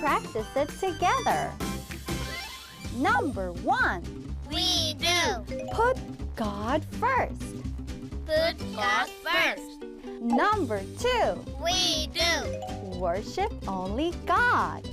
Practice it together. Number one, We do. put God first. Put God first. Number two, We do. worship only God.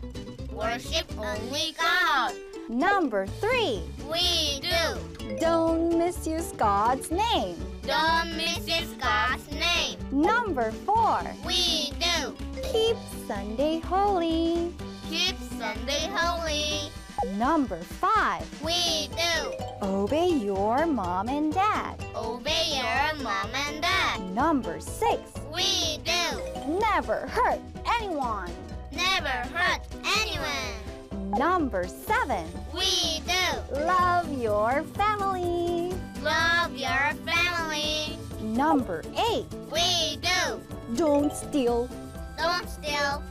Worship only God. Number three, We do. don't misuse God's name. Don't misuse God's name. Number four, We do. keep Sunday holy. Keep Sunday holy. Number five, We do. obey your mom and dad. Obey your mom and dad. Number six, We do. never hurt anyone. Never hurt anyone. Number seven, We do. love your family. Love your family. Number eight, We do. don't steal. Don't steal.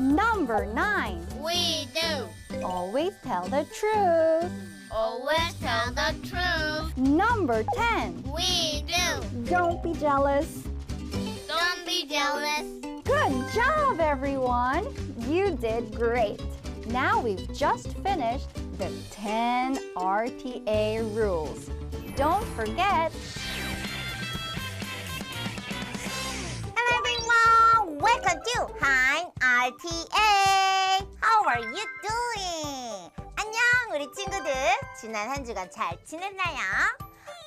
Number nine, We do. always tell the truth. Always tell the truth. Number 10, We do. don't be jealous. Don't be jealous. Good job, everyone. You did great. Now we've just finished the 10 RTA rules. Don't forget, Hello everyone, welcome to Hi RTA. How are you doing? 안녕 우리 친구들. 지난 한 주간 잘 지냈나요?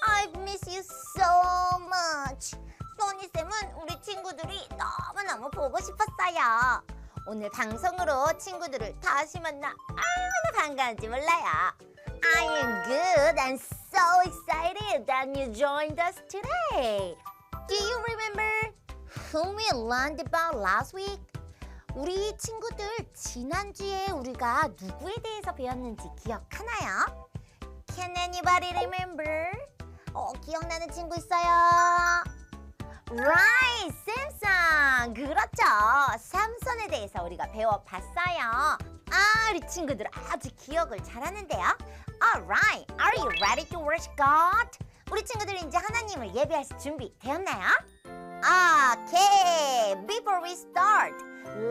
I've missed you so much. 소니 쌤은 우리 친구들이 너무너무 보고 싶었어요. 오늘 방송으로 친구들을 다시 만나 얼마나 반가운지 몰라요. I am good and so excited that you joined us today. Do you remember whom we learned about last week? 우리 친구들 지난주에 우리가 누구에 대해서 배웠는지 기억하나요? Can anybody remember? 어, 기억나는 친구 있어요? Right, 샘선. 그렇죠. 삼손에 대해서 우리가 배워봤어요. 아, 우리 친구들 아주 기억을 잘하는데요. Alright, are you ready to worship God? 우리 친구들 이제 하나님을 예배할 준비 되었나요? Okay, before we start,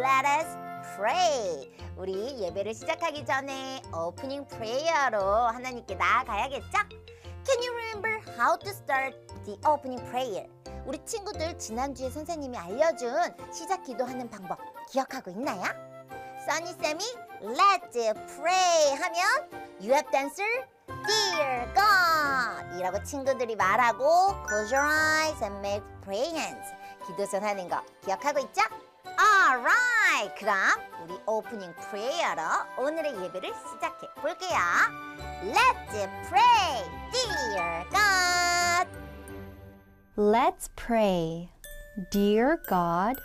let us pray. 우리 예배를 시작하기 전에 오프닝 프레이어로 하나님께 나아가야겠죠? Can you remember how to start the opening prayer? 우리 친구들 지난주에 선생님이 알려준 시작 기도하는 방법 기억하고 있나요? 써니쌤이 Let's pray 하면 You have to answer Dear God 이라고 친구들이 말하고 Close your eyes and make pray hands 기도선 하는 거 기억하고 있죠? Alright 그럼 우리 오프닝 프레이어로 오늘의 예배를 시작해 볼게요 Let's pray Dear God let's pray. Dear God,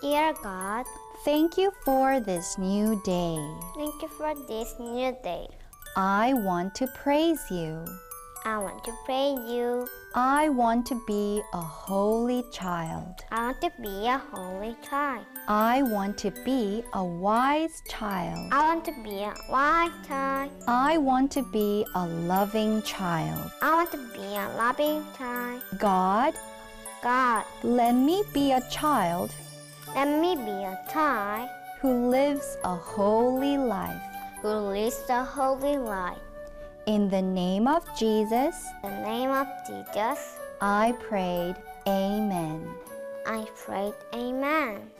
Dear God, thank you for this new day. thank you for this new day. I want to praise you. I want to praise you. I want to be a holy child. I want to be a holy child. I want to be a wise child. I want to be a wise child. I want to be a loving child. I want to be a loving child. God, God, let me be a child let me be a child who lives a holy life. Lives a holy life. In the name of Jesus, In the name of Jesus, I prayed, Amen. I prayed, Amen.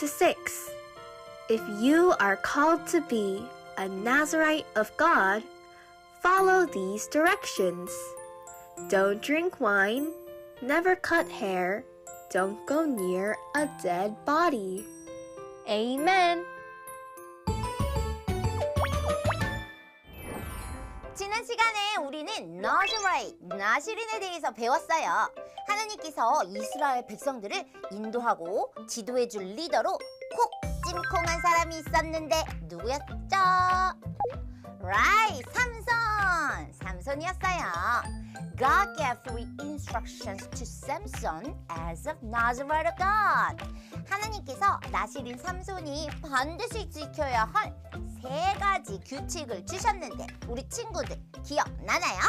to 6. If you are called to be a Nazarite of God, follow these directions. Don't drink wine, never cut hair, don't go near a dead body. Amen. 지난 시간에 우리는 나즈라이, 나시린에 대해서 배웠어요. 하나님께서 이스라엘 백성들을 인도하고 지도해줄 리더로 콕 찜콩한 사람이 있었는데 누구였죠? 라이, 삼손! 삼손이었어요. God gave three instructions to Samson as of Nazareth of God. 하나님께서 나시린 삼손이 반드시 지켜야 할 세 가지 규칙을 주셨는데 우리 친구들 기억나나요?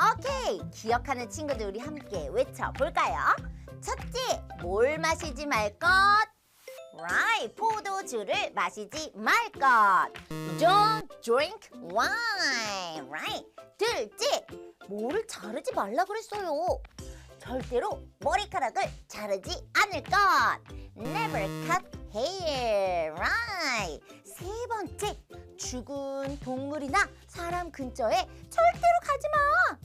오케이 기억하는 친구들 우리 함께 외쳐볼까요? 첫째 뭘 마시지 말 것? Right 포도주를 마시지 말 것. Don't drink wine. Right 둘째 뭐를 자르지 말라 그랬어요. 절대로 머리카락을 자르지 않을 것. Never cut hair. Right. 세 번째, 죽은 동물이나 사람 근처에 절대로 가지 마.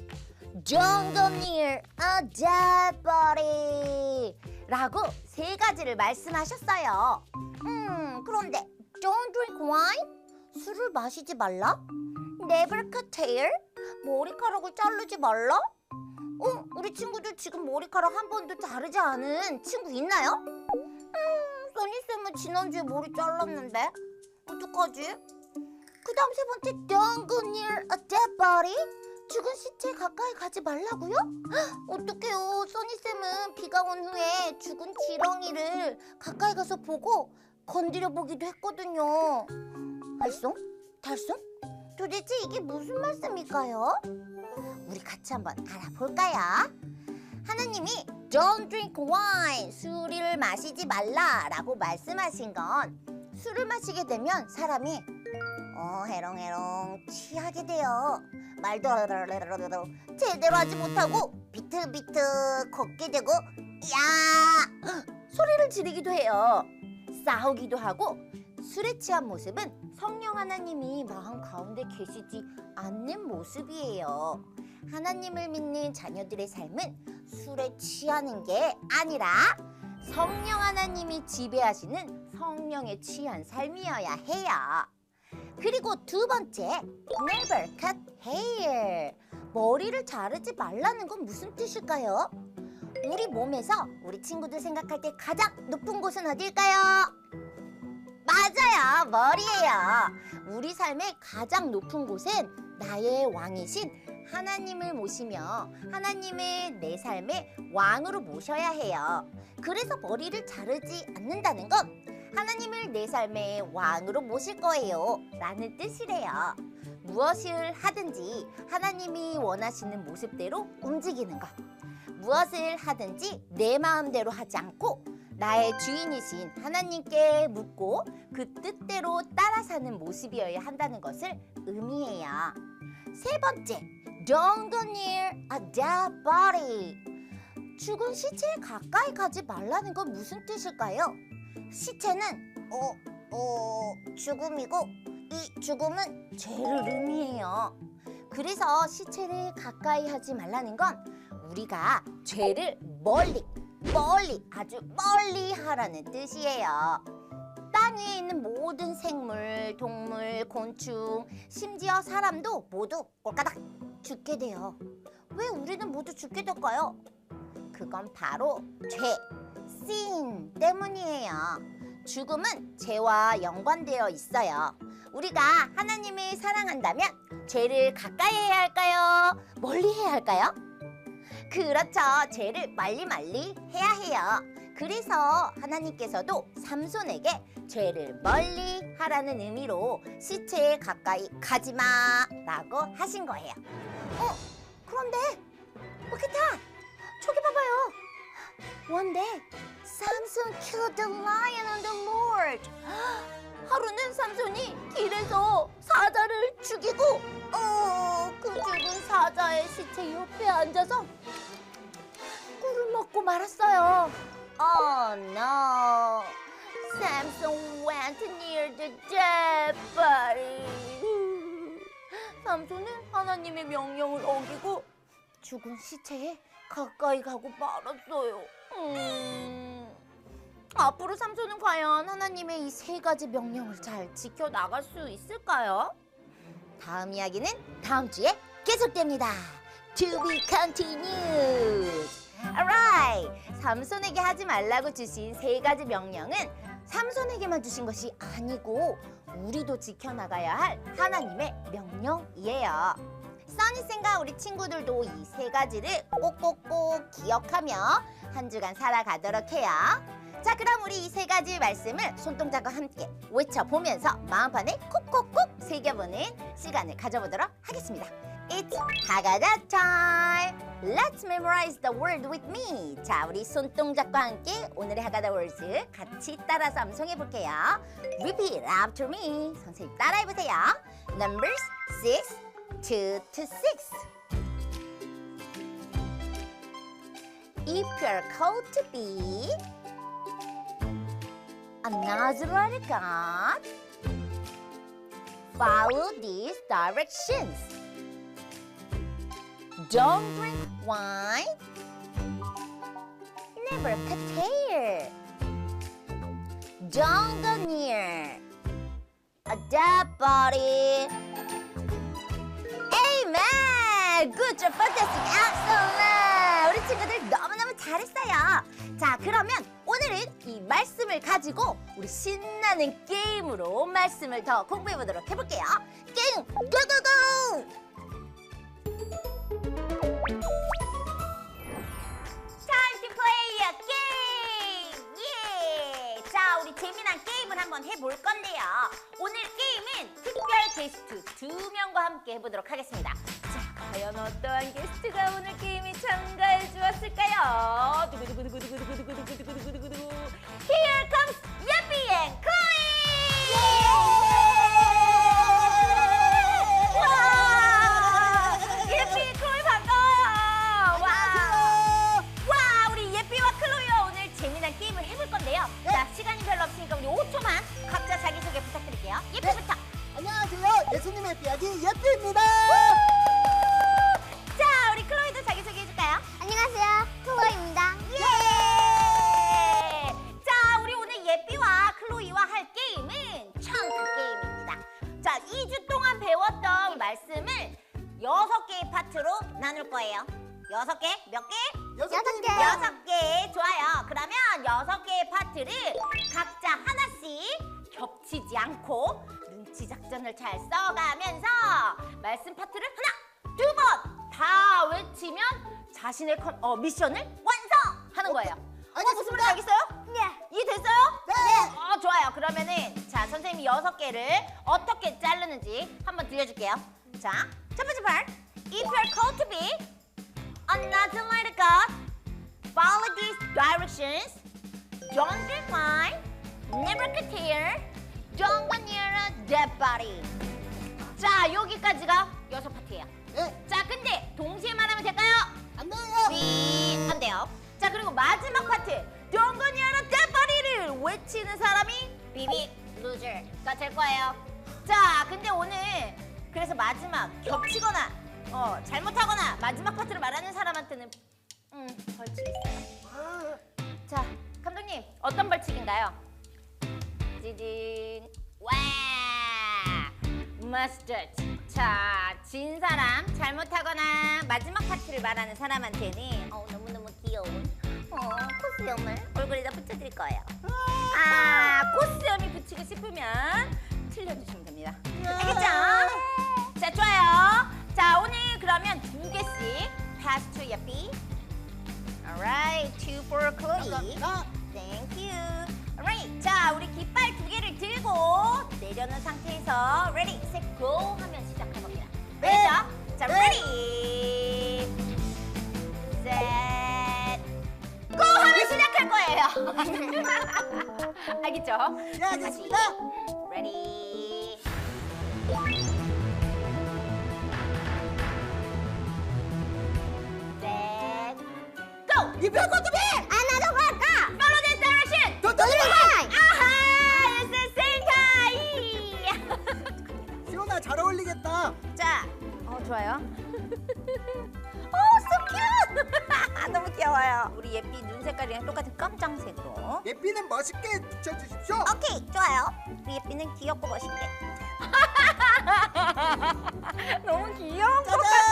Don't go near a dead body. 라고 세 가지를 말씀하셨어요. 음, 그런데 don't drink wine? 술을 마시지 말라? Never cut hair? 머리카락을 자르지 말라? 어, 우리 친구들 지금 머리카락 한 번도 자르지 않은 친구 있나요? 음, 써니쌤은 지난주에 머리 잘랐는데 어떡하지? 그 다음 세 번째 Don't near a dead body 죽은 시체에 가까이 가지 말라고요? 헉, 어떡해요 써니쌤은 비가 온 후에 죽은 지렁이를 가까이 가서 보고 건드려 보기도 했거든요 알쏭? 달쏭? 도대체 이게 무슨 말씀일까요? 우리 같이 한번 알아볼까요? 하나님이 Don't drink wine, 술을 마시지 말라라고 말씀하신 건 술을 마시게 되면 사람이 어 해롱해롱 취하게 돼요. 말도 제대로 하지 못하고 비틀비틀 걷게 되고 야 소리를 지르기도 해요. 싸우기도 하고 술에 취한 모습은 성령 하나님이 마음 가운데 계시지 않는 모습이에요. 하나님을 믿는 자녀들의 삶은 술에 취하는 게 아니라 성령 하나님이 지배하시는 성령에 취한 삶이어야 해요. 그리고 두 번째, never cut hair. 머리를 자르지 말라는 건 무슨 뜻일까요? 우리 몸에서 우리 친구들 생각할 때 가장 높은 곳은 어딜까요? 맞아요, 머리예요. 우리 삶의 가장 높은 곳은 나의 왕이신 하나님을 모시며 하나님을 내 삶의 왕으로 모셔야 해요. 그래서 머리를 자르지 않는다는 건 하나님을 내 삶의 왕으로 모실 거예요. 라는 뜻이래요. 무엇을 하든지 하나님이 원하시는 모습대로 움직이는 것. 무엇을 하든지 내 마음대로 하지 않고 나의 주인이신 하나님께 묻고 그 뜻대로 따라 사는 모습이어야 한다는 것을 의미해요. 세 번째, don't go near a dead body. 죽은 시체에 가까이 가지 말라는 건 무슨 뜻일까요? 시체는 어, 어, 죽음이고 이 죽음은 죄를 의미해요. 그래서 시체를 가까이 하지 말라는 건 우리가 죄를 멀리, 멀리, 아주 멀리 하라는 뜻이에요. 땅 위에 있는 모든 생물, 동물, 곤충, 심지어 사람도 모두 꼴까닥 죽게 돼요. 왜 우리는 모두 죽게 될까요? 그건 바로 죄, sin 때문이에요. 죽음은 죄와 연관되어 있어요. 우리가 하나님을 사랑한다면 죄를 가까이 해야 할까요? 멀리 해야 할까요? 그렇죠. 죄를 말리 말리 해야 해요. 그래서 하나님께서도 삼손에게 죄를 멀리 하라는 의미로 시체에 가까이 가지 마 라고 하신 거예요. 어? 그런데 로켓타 저기 봐봐요. One day, Samson killed the lion on the road. 하루는 삼손이 길에서 사자를 죽이고 어, 그 죽은 사자의 시체 옆에 앉아서 꿀을 먹고 말았어요. Oh no. Samson went near the dead body. 삼손은 하나님의 명령을 어기고 죽은 시체에 가까이 가고 말았어요. 음. 앞으로 삼손은 과연 하나님의 이 세 가지 명령을 잘 지켜 나갈 수 있을까요? 다음 이야기는 다음 주에 계속됩니다. To be continued. Alright. 삼손에게 하지 말라고 주신 세 가지 명령은 삼손에게만 주신 것이 아니고 우리도 지켜나가야 할 하나님의 명령이에요. 써니쌤과 우리 친구들도 이 세 가지를 꼭꼭꼭 기억하며 한 주간 살아가도록 해요. 자, 그럼 우리 이 세 가지 말씀을 손동작과 함께 외쳐보면서 마음판에 콕콕콕 새겨보는 시간을 가져보도록 하겠습니다. It's 하가다 time. Let's memorize the word with me. 자, 우리 손동작과 함께 오늘의 하가다 words 같이 따라서 암송해 볼게요. Repeat after me. 선생님 따라해 보세요. Numbers 6, 2 to 6. If you're called to be a Nazarite God, follow these directions. Don't drink wine. Never cut hair. Don't go near a dead body. Job, fantastic, excellent. 우리 친구들 너무너무 잘했어요. 자, 그러면 오늘은 이 말씀을 가지고 우리 신나는 게임으로 말씀을 더 공부해 보도록 해볼게요. 게임 고고고! 예! 재미난 게임을 한번 해볼 건데요. 오늘 게임은 특별 게스트 두 명과 함께 해보도록 하겠습니다. 자, 과연 어떠한 게스트가 오늘 게임에 참가해 주었을까요? 두구두구두구두구두구두구두구 파트를 각자 하나씩 겹치지 않고 눈치 작전을 잘 써가면서 말씀 파트를 하나, 두 번 다 외치면 자신의 컨, 어, 미션을 완성하는 거예요. 어, 무슨 말인지 알겠어요? 네. 이해됐어요? 네. 어, 좋아요. 그러면은 자 선생님이 여섯 개를 어떻게 자르는지 한번 들려줄게요. 자, 첫 번째 part. If you're called to be another light of God, follow these directions. Don't drink wine, never cut hair, don't go near a dead body. 자, 여기까지가 여섯 파트예요. 네. 자, 근데 동시에 말하면 될까요? 안 돼요. 삐, 안 돼요. 자, 그리고 마지막 파트. Don't go near a dead body를 외치는 사람이 비비 루저가 될 거예요. 자, 근데 오늘 그래서 마지막 겹치거나 어, 잘못하거나 마지막 파트를 말하는 사람한테는 음, 벌칙이 있어요. 자, 감독님 어떤 벌칙인가요? 지진 와 머스터드 자, 진 사람 잘못하거나 마지막 파트를 말하는 사람한테는 어, 너무너무 귀여운 어, 코스염을 얼굴에다 붙여드릴 거예요. 아, 코스염이 붙이고 싶으면 틀려주시면 됩니다. 알겠죠? 자, 좋아요. 자, 오늘 그러면 두 개씩 to 예삐. Alright, two for Chloe. Thank you. Alright, 자 우리 깃발 두 개를 들고 내려놓은 상태에서 ready, set, go 하면 시작할 겁니다. 네. 알겠죠? 자, 네. ready, set, go 하면 시작할 거예요. 알겠죠? 이병헌 TV! 아나로가! 멜로디 세레신! 도토리만! 아하! 센타이! 시원아 잘 어울리겠다. 자, 어 좋아요. 오, 어, so 너무 귀여워요. 우리 예삐 눈 색깔이랑 똑같은 깜장색으로. 예삐는 멋있게 붙여주십시오. 오케이, 좋아요. 우리 예삐는 귀엽고 멋있게. 너무 귀여운 것 짜잔!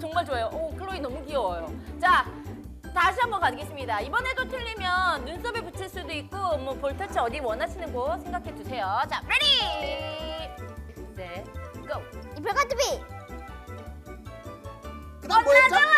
정말 좋아요. 오, 클로이 너무 귀여워요. 자, 다시 한번 가겠습니다. 이번에도 틀리면 눈썹에 붙일 수도 있고, 뭐 볼터치 어디 원하시는 곳 생각해 주세요. 자, 레디! 네, 고! 이별카트비 그다음 뭐였죠?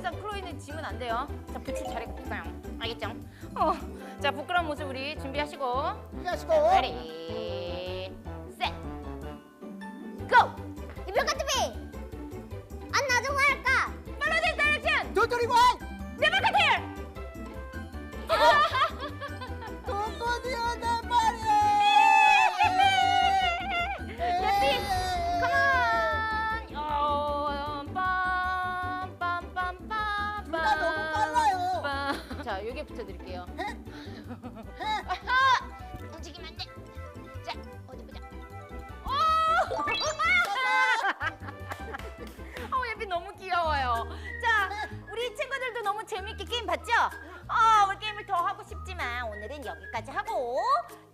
이상 클로이는 지면 안 돼요. 자, 붙일 차례가 없어요. 알겠죠? 어, 자, 부끄러운 모습 우리 준비하시고. 준비하시고. Ready, set, go! 이별카트비 안 나중에 할까 this direction! 도토리관. Cut here! 도토리와 재밌게 게임 봤죠? 어, 우리 게임을 더 하고 싶지만 오늘은 여기까지 하고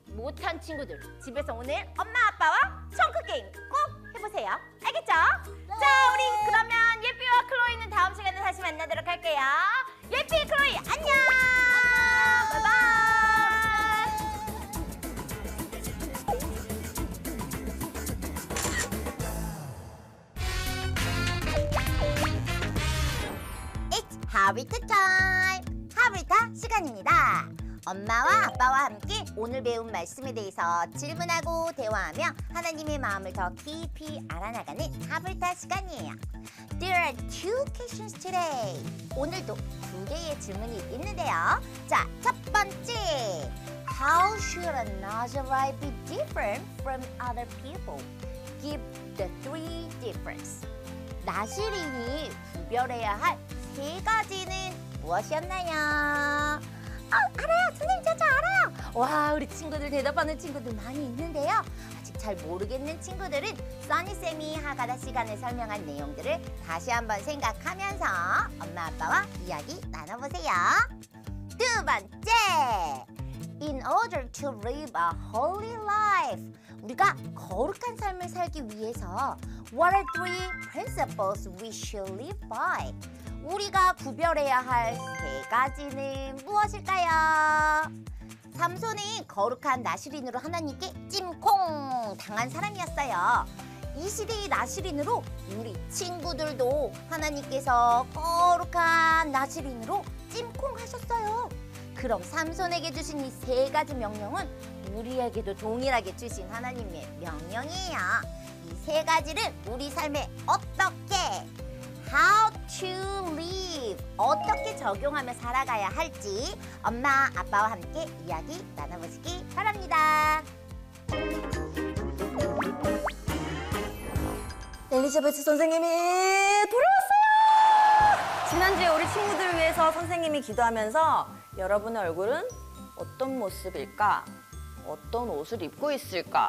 못한 친구들 집에서 오늘 엄마 아빠와 청크 게임 꼭 해보세요. 알겠죠? 자, 우리 그러면 예삐와 클로이는 다음 시간에 다시 만나도록 할게요. 예삐, 클로이 안녕. 하비트 타임! 하비타 시간입니다. 엄마와 아빠와 함께 오늘 배운 말씀에 대해서 질문하고 대화하며 하나님의 마음을 더 깊이 알아나가는 하비타 시간이에요. There are two questions today. 오늘도 두 개의 질문이 있는데요. 자, 첫 번째. How should a Nazarite be different from other people? Give the three difference. 나시린이 구별해야 할 세 가지는 무엇이었나요? 아, 알아요. 선생님, 저, 저 알아요. 와, 우리 친구들 대답하는 친구들 많이 있는데요. 아직 잘 모르겠는 친구들은 써니쌤이 하가다 시간에 설명한 내용들을 다시 한번 생각하면서 엄마, 아빠와 이야기 나눠보세요. 두 번째. In order to live a holy life. 우리가 거룩한 삶을 살기 위해서 What are three principles we should live by? 우리가 구별해야 할 세 가지는 무엇일까요? 삼손은 거룩한 나시린으로 하나님께 찜콩 당한 사람이었어요. 이 시대의 나시린으로 우리 친구들도 하나님께서 거룩한 나시린으로 찜콩 하셨어요. 그럼 삼손에게 주신 이 세 가지 명령은 우리에게도 동일하게 주신 하나님의 명령이에요. 이 세 가지를 우리 삶에 어떻게 how to live 어떻게 적용하며 살아가야 할지 엄마 아빠와 함께 이야기 나눠보시기 바랍니다. 엘리자베트 선생님이 돌아왔어요! 지난주에 우리 친구들을 위해서 선생님이 기도하면서 여러분의 얼굴은 어떤 모습일까? 어떤 옷을 입고 있을까?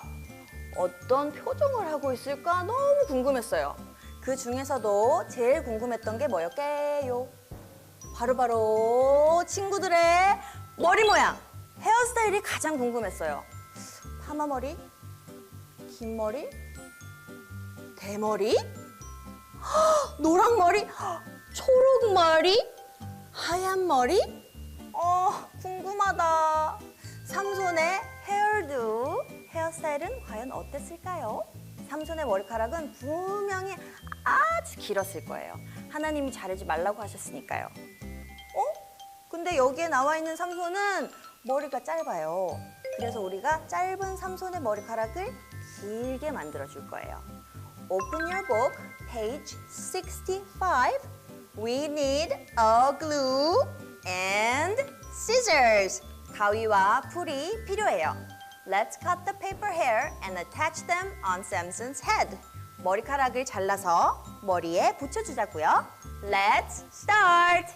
어떤 표정을 하고 있을까? 너무 궁금했어요. 그 중에서도 제일 궁금했던 게 뭐였게요? 바로 바로 친구들의 머리 모양, 헤어스타일이 가장 궁금했어요. 파마머리? 긴 머리? 대머리? 헉, 노랑 머리? 헉, 초록 머리? 하얀 머리? 어, 궁금하다. 삼손의 헤어도, 헤어스타일은 과연 어땠을까요? 삼손의 머리카락은 분명히 아주 길었을 거예요. 하나님이 자르지 말라고 하셨으니까요. 어? 근데 여기에 나와 있는 삼손은 머리가 짧아요. 그래서 우리가 짧은 삼손의 머리카락을 길게 만들어 줄 거예요. Open your book, page 65. We need a glue and scissors. 가위와 풀이 필요해요. Let's cut the paper hair and attach them on Samson's head. 머리카락을 잘라서 머리에 붙여주자고요. Let's start.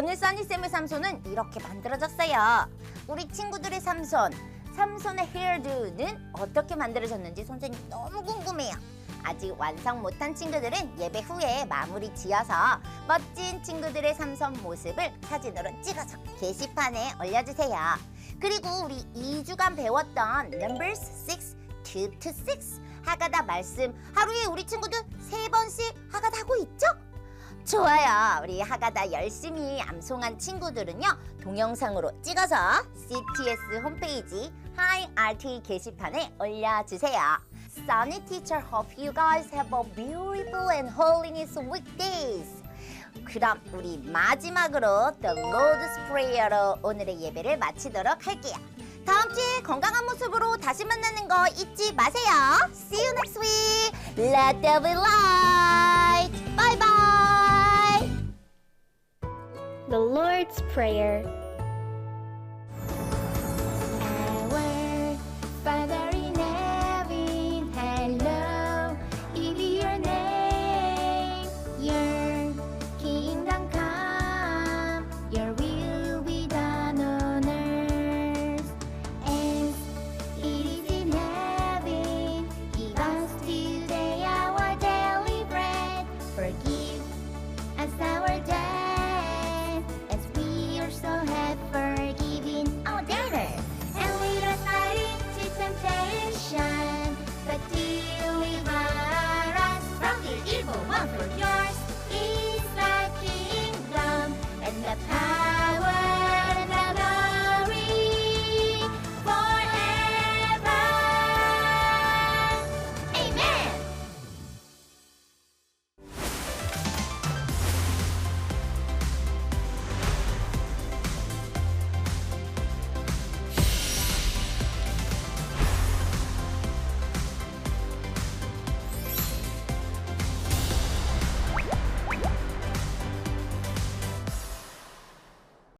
오늘 써니쌤의 삼손은 이렇게 만들어졌어요. 우리 친구들의 삼손, 삼손의 헤어드는 어떻게 만들어졌는지 선생님 너무 궁금해요. 아직 완성 못한 친구들은 예배 후에 마무리 지어서 멋진 친구들의 삼손 모습을 사진으로 찍어서 게시판에 올려주세요. 그리고 우리 2주간 배웠던 Numbers 6, 2 to 6 하가다 말씀 하루에 우리 친구들 세번씩 하가다 하고 있죠? 좋아요. 우리 하가다 열심히 암송한 친구들은요. 동영상으로 찍어서 CTS 홈페이지 Hi RT 게시판에 올려주세요. Sunny teacher hope you guys have a beautiful and holiness weekdays. 그럼 우리 마지막으로 The Lord's Prayer로 오늘의 예배를 마치도록 할게요. 다음 주에 건강한 모습으로 다시 만나는 거 잊지 마세요. See you next week. Let there be light. Bye bye. The Lord's Prayer